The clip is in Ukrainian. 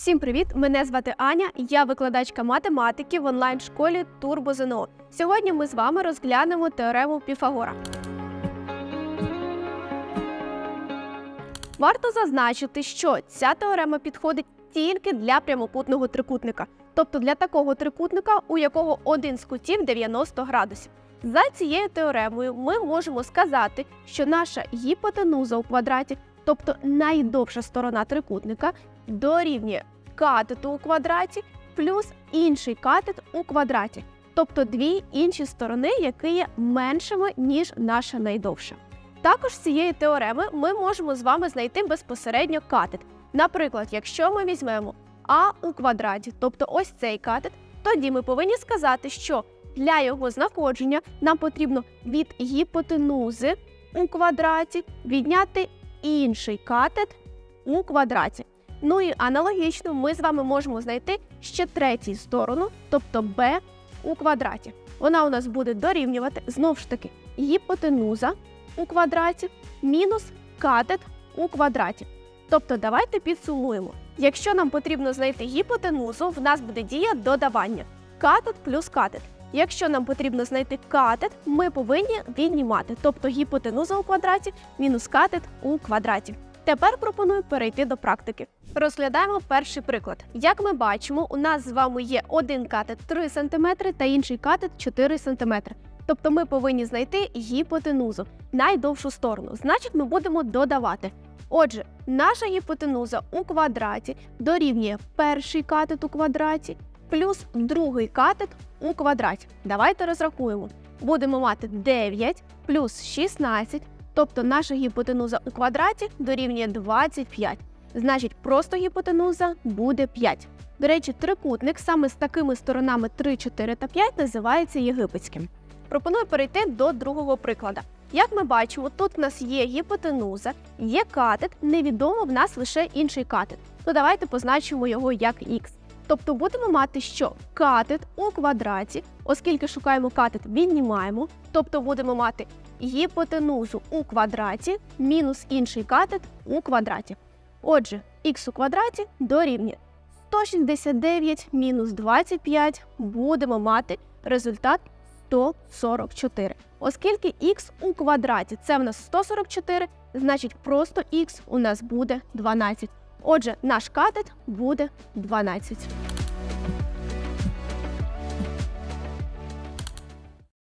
Всім привіт! Мене звати Аня. Я викладачка математики в онлайн-школі Турбо Сьогодні ми з вами розглянемо теорему Піфагора. Варто зазначити, що ця теорема підходить тільки для прямокутного трикутника, тобто для такого трикутника, у якого один з кутів 90 градусів. За цією теоремою ми можемо сказати, що наша гіпотенуза у квадраті, тобто найдовша сторона трикутника, дорівнює катету у квадраті плюс інший катет у квадраті, тобто дві інші сторони, які є меншими, ніж наша найдовша. Також з цієї теореми ми можемо з вами знайти безпосередньо катет. Наприклад, якщо ми візьмемо а у квадраті, тобто ось цей катет, тоді ми повинні сказати, що для його знаходження нам потрібно від гіпотенузи у квадраті відняти інший катет у квадраті. Ну і аналогічно ми з вами можемо знайти ще третю сторону, тобто b у квадраті. Вона у нас буде дорівнювати знову ж таки гіпотенуза у квадраті мінус катет у квадраті. Тобто давайте підсумуємо. Якщо нам потрібно знайти гіпотенузу, в нас буде дія додавання катет плюс катет. Якщо нам потрібно знайти катет, ми повинні віднімати, тобто гіпотенуза у квадраті мінус катет у квадраті. Тепер пропоную перейти до практики. Розглядаємо перший приклад. Як ми бачимо, у нас з вами є один катет 3 см та інший катет 4 см. Тобто ми повинні знайти гіпотенузу, найдовшу сторону. Значить, ми будемо додавати. Отже, наша гіпотенуза у квадраті дорівнює перший катет у квадраті плюс другий катет у квадраті. Давайте розрахуємо. Будемо мати 9 плюс 16, тобто наша гіпотенуза у квадраті дорівнює 25. Значить, просто гіпотенуза буде 5. До речі, трикутник саме з такими сторонами 3, 4 та 5 називається єгипетським. Пропоную перейти до другого прикладу. Як ми бачимо, тут в нас є гіпотенуза, є катет, невідомо в нас лише інший катет. То давайте позначимо його як х. Тобто будемо мати, що катет у квадраті, оскільки шукаємо катет, віднімаємо, тобто будемо мати гіпотенузу у квадраті мінус інший катет у квадраті. Отже, х у квадраті дорівнює 169 мінус 25 будемо мати результат 144. Оскільки х у квадраті це в нас 144, значить просто х у нас буде 12. Отже, наш катет буде 12.